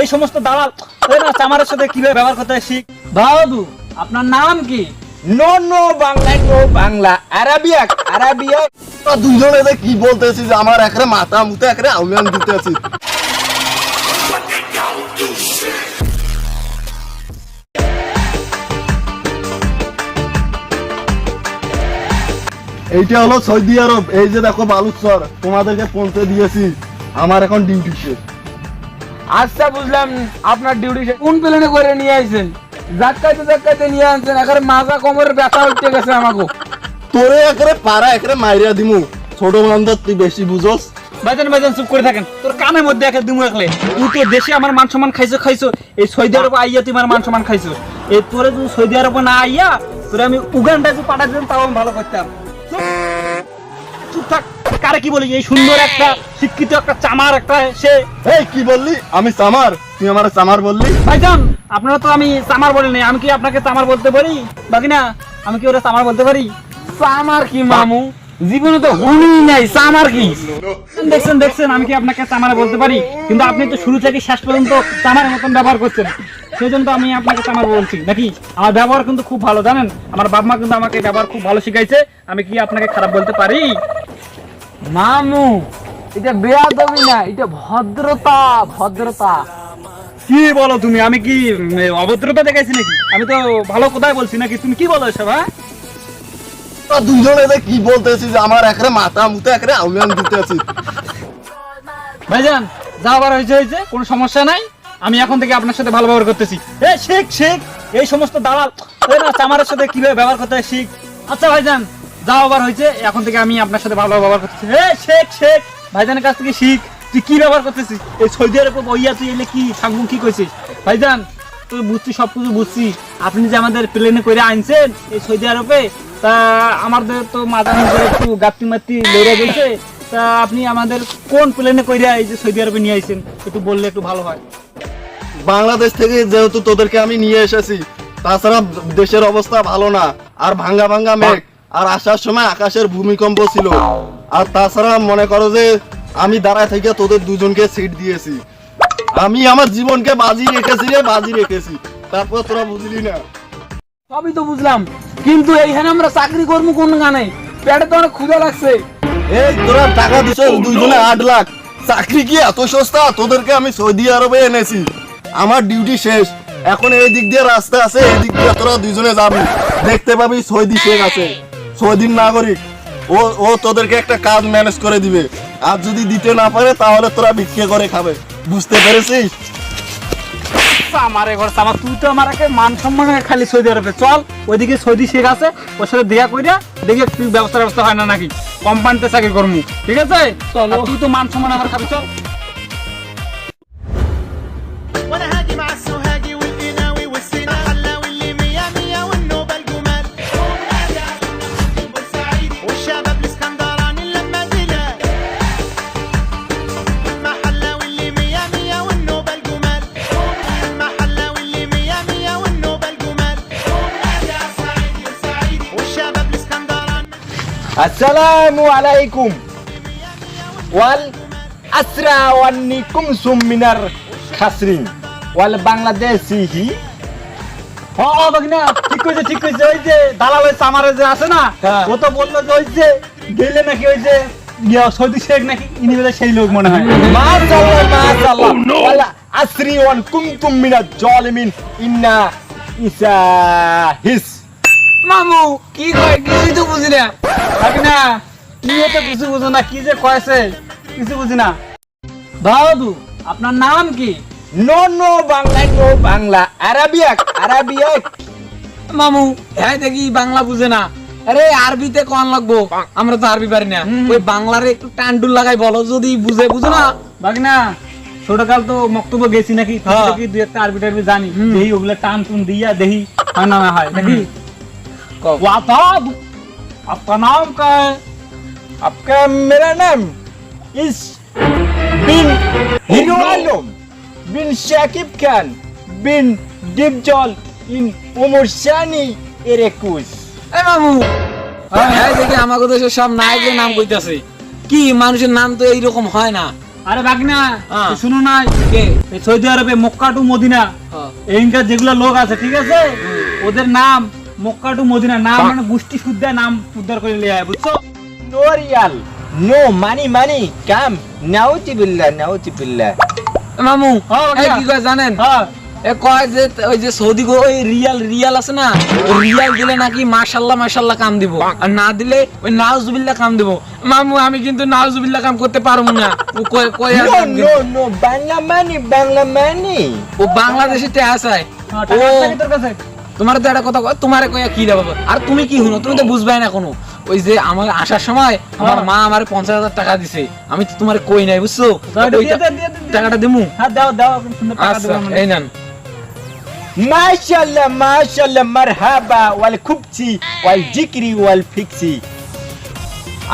এই সমস্ত দালাল ওই না চামারের সাথে কীভাবে ব্যবহার করতে হয় শিখ? বাবু আপনার নাম কি? No no Bangla no Bangla Arabia Arabia. দুজনে যে কি বলতেছিস? আমার একরে মাথা মুতে একরে আউলিয়ান দিতেছিস। এইটা হলো সৌদি আরব। এই যে দেখো বালুচর তোমাদেরকে পৌঁছে দিয়েছি। আমার এখন ডিউটি শেষ। আচ্ছা বুঝলাম আপনার ডিউটি কোন প্লেনে করে নিয়ে আইছেন? জাক্কাইতে জাক্কাইতে নিয়ে আনছেন এখানে মাজা কোমরের ব্যথা উঠতে গেছে আমাকে। তোরে একরে পাড়া একরে মাইরিয়া দিমু। ছোট বান্ধব তুই বেশি বুঝোস। ভাইজান ভাইজান চুপ করে থাকেন। তোর কানের মধ্যে একে দিমু রাখলে। তুই তো দেশে আমার মান সম্মান খাইছো খাইছো। এই সৌদি আরবে আইয়া তুই আমার মান সম্মান খাইছো। এই তোরে যদি সৌদি আরবে না আইয়া তোরে আমি উগান্ডায় তুই পাঠা দিতাম তাও আমি ভালো করতাম। চুপ। চুপ থাক। কারে কি বলি? এই সুন্দর একটা শিক্ষিত একটা চামার একটা সে। এই কি বললি? আমি চামার। তুই আমার চামার বললি? ভাইজান আপনারা তো আমি চামার বলিনি আমি কি আপনাকে চামার বলতে পারি? বাকি না আমি কি ওরা চামার বলতে পারি? সামার কি মামু? জীবনে তো হুনি নাই সামার কি? দেখছেন দেখছেন আমি কি আপনাকে চামারে বলতে পারি? কিন্তু আপনি তো শুরু থেকে শেষ পর্যন্ত চামার মতন ব্যবহার করছেন। সেই জন্য আমি আপনাকে চামার বলছি। নাকি? আমার ব্যবহার কিন্তু খুব ভালো জানেন? আমার বাপ মা কিন্তু আমাকে ব্যবহার খুব ভালো শিখাইছে। আমি কি আপনাকে খারাপ বলতে পারি? মামু এটা বেয়াদবি না এটা ভদ্রতা ভদ্রতা। কি বলো তুমি আমি কি অভদ্রতা দেখাইছি নাকি? আমি তো ভালো কোথায় বলছি নাকি? তুমি কি বলো এসব হ্যাঁ? দুজনে যে কি বলতেছিস আমার একরে মাথা মুতে একরে আউলিয়ান ভাইজান যা আবার হয়েছে হয়েছে কোনো সমস্যা নাই। আমি এখন থেকে আপনার সাথে ভালো ব্যবহার করতেছি। এ শিখ শিখ এই সমস্ত দালাল। না চামারের সাথে কীভাবে ব্যবহার করতে হয় শিখ। আচ্ছা ভাইজান যা আবার হয়েছে, এখন থেকে আমি আপনার সাথে ভালো ব্যবহার করতেছি। এ শেখ শেখ, ভাইজানের কাছ থেকে শিখ। তুই কি ব্যবহার করতেছিস? এই সৌদি আরবে বইয়া তুই এলে কি সাংগুন কি কইছিস? ভাইজান তুই বুঝছি সব কিছু বুঝছি। আপনি যে আমাদের প্লেনে করে আনছেন এই সৌদি আরবে, তা আমাদের তো মাথা একটু গাত্তি মাত্তি লড়ে গেছে, তা আপনি আমাদের কোন প্লেনে কইরা এই যে সৌদি আরবে নিয়ে আইছেন? একটু বললে একটু ভালো হয়। বাংলাদেশ থেকে যেহেতু তোদেরকে আমি নিয়ে এসেছি, তাছাড়া দেশের অবস্থা ভালো না, আর ভাঙ্গা ভাঙ্গা মেঘ। আর আসার সময় আকাশের ভূমিকম্প ছিল। আর তাছাড়া মনে করো যে আমি দাঁড়ায় থেকে তোদের দুজনকে সিট দিয়েছি। আমি আমার জীবনকে বাজি রেখেছি রে বাজি রেখেছি। তারপর তোরা বুঝলি না। সবই তো বুঝলাম। কিন্তু এইখানে আমরা চাকরি করব কোন গানে? পেটে তো অনেক ক্ষুধা লাগছে। এই তোরা টাকা দিছ দুজনে আট লাখ। চাকরি কি এত সস্তা? তোদেরকে আমি সৌদি আরবে এনেছি। আমার ডিউটি শেষ। এখন এই দিক দিয়ে রাস্তা আছে এই দিক দিয়ে তোরা দুজনে যাবি। দেখতে পাবি সৌদি শেখ আছে। সৌদির নাগরিক ও ও তোদেরকে একটা কাজ ম্যানেজ করে দিবে। আর যদি দিতে না পারে তাহলে তোরা ভিক্ষে করে খাবে। বুঝতে পেরেছিস? আমার ঘর আমার তুই তো আমার একে মান সম্মান খালি সৌদি আরবে। চল ওইদিকে সৌদি শেখ আছে ওর সাথে দেখা কইরা দেখে তুই ব্যবস্থা ব্যবস্থা হয় না নাকি। কোম্পানিতে চাকরি করমু ঠিক আছে? চলো। তুই তো মান সম্মান আমার খাবি চল। আসসালামু আলাইকুম। ওয়াল আসরা ওয়ান্নিকুম সুমিনার খাসরিন। ওয়াল বাংলাদেশি ও ও বাগনা ঠিক কইছে ঠিক কইছে। ওই যে দালাল ওই সামারে যে আছে না হ্যাঁ। ও তো বলল যে ওই যে গেলে নাকি ওই যে সৌদি শেখ নাকি ইনি বোধহয় সেই লোক মনে হয়। মাশাআল্লাহ মাশাআল্লাহ। ওয়াল আসরি ওয়ান কুনতুম মিনাজ জালিমিন। ইন্না ইসা হিস মামু কি কয় কিছুই তো বুঝি না। বাগনা কি তো কিছু বুঝো না কি যে কয়েছে কিছু বুঝি না। বাবু আপনার নাম কি? No no Bangla no Bangla Arabia Arabia মামু হ্যাঁ দেখি বাংলা বুঝে না। আরে আরবিতে কোন লাগবো? আমরা তো আরবি পারি না। ওই বাংলারে একটু টান্ডুল লাগাই বলো যদি বুঝে বুঝো না। বাগনা ছোটকাল তো মক্তব্য গেছি নাকি হ্যাঁ। কি দুই একটা আরবি টারবি জানি। দেহি ওগুলা টান টুন দিয়া দেহি হয় না না হয় নাকি? কও। वाताब आपका नाम क्या है आपका मेरा नाम इस बिन हिरो आलम बिन शाकिब खान बिन डिपजल इन उमर सानी एरेकुस এই মামু হ্যাঁ দেখি আমাকে দেশের সব নায়কের নাম কইতাছে কি মানুষের নাম তো এইরকম হয় না আরে বাগনা হ্যাঁ। তুই শুনো নাই কে এই সৌদি আরবে মক্কা টু মদিনা হ্যাঁ। এইখানকার যেগুলো লোক আছে ঠিক আছে ওদের নাম মক্কা টু মদিনা নাম মানে গোষ্ঠী শুদ্ধ নাম উদ্ধার করে লিয়ে আয় বুঝছ? No real no money money come নাউজিবিল্লাহ নাউজিবিল্লাহ মামু হ্যাঁ, এই কি কয় জানেন? হ্যাঁ। এ কয় যে ওই যে সৌদি গো ওই রিয়াল রিয়াল আছে না? রিয়াল দিলে নাকি মাশাল্লাহ মাশাল্লাহ কাম দিব। আর না দিলে ওই নাউজুবিল্লাহ কাম দিব। মামু আমি কিন্তু নাউজুবিল্লাহ কাম করতে পারব না। ও কয় কয় আর no no Bangla money Bangla money ও বাংলাদেশে তে আসায় হ্যাঁ, ও আছে তোর কাছে? তোমার তো একটা কথা তোমারে কয়া কি দেবো? আর তুমি কি শুনো? তুমি তো বুঝবাই না কোনো। ওই যে আমার আসার সময় আমার হ্যাঁ। মা আমার পঞ্চাশ হাজার টাকা দিছে। আমি তো তোমার কই নাই বুঝছ। টাকাটা দিমু? হ্যাঁ আচ্ছা। এই নেন। মাশাআল্লাহ মাশাআল্লাহ মারহাবা ওয়াল খুবছি ওয়াল জিকরি ওয়াল ফিক্সি।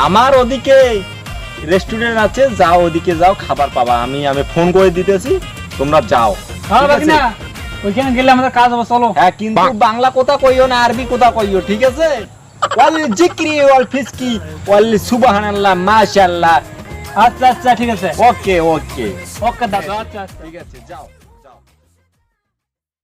আমার ওদিকে রেস্টুরেন্ট আছে যাও ওদিকে যাও খাবার পাবা। আমি আমি ফোন করে দিতেছি তোমরা যাও। হ্যাঁ ওইখানে গেলে আমাদের কাজ হবে চলো। হ্যাঁ কিন্তু বাংলা কথা কইও না আরবি কথা কইও ঠিক আছে? ওয়াল জিকরি ওয়াল ফিসকি ওয়াল সুবহানাল্লাহ মাশাআল্লাহ। আচ্ছা আচ্ছা ঠিক আছে। ওকে ওকে। ওকে দাদা আচ্ছা আচ্ছা। ঠিক আছে যাও।